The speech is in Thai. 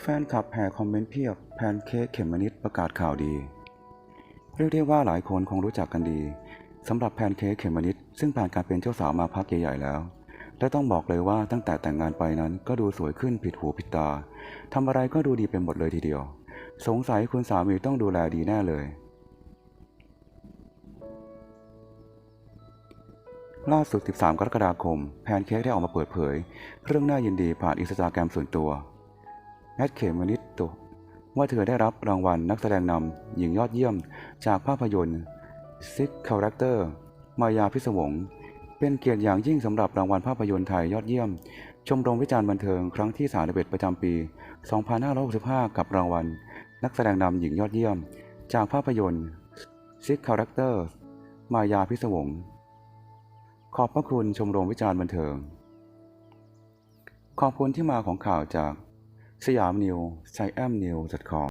แฟนคลับแห่คอมเมนต์เพียบแพนเค้กเขมมนิดประกาศข่าวดี เรียกได้ว่าหลายคนคงรู้จักกันดีสำหรับแพนเค้กเขมมนิดซึ่งผ่านการเป็นเจ้าสาวมาพักใหญ่ๆแล้วและต้องบอกเลยว่าตั้งแต่แต่งงานไปนั้นก็ดูสวยขึ้นผิดหูผิดตาทำอะไรก็ดูดีเป็นหมดเลยทีเดียว สงสัยคุณสามีต้องดูแลดีแน่เลย ล่าสุด 13 กรกฎาคม แพนเค้กได้ออกมาเปิดเผย เรื่องน่ายินดีผ่านอินสตาแกรมส่วนตัว แอดเขมนิดโตว่าเธอได้รับรางวัลนักแสดงนำหญิงยอดเยี่ยมจากภาพยนตร์ซิกคาแรคเตอร์มายาพิศวง เป็นเกียรติอย่างยิ่งสำหรับรางวัลภาพยนตร์ไทยยอดเยี่ยม ชมรมวิจารณ์บันเทิงครั้งที่31ประจำปี 2565 กับรางวัล นักแสดงนำหญิงยอดเยี่ยม จากภาพยนตร์ซิกคาแรคเตอร์มายาพิศวง ขอบพระคุณชมรมวิจารณ์บันเทิง ขอบคุณที่มาของข่าวจาก สยามนิวไซแอมนิว .com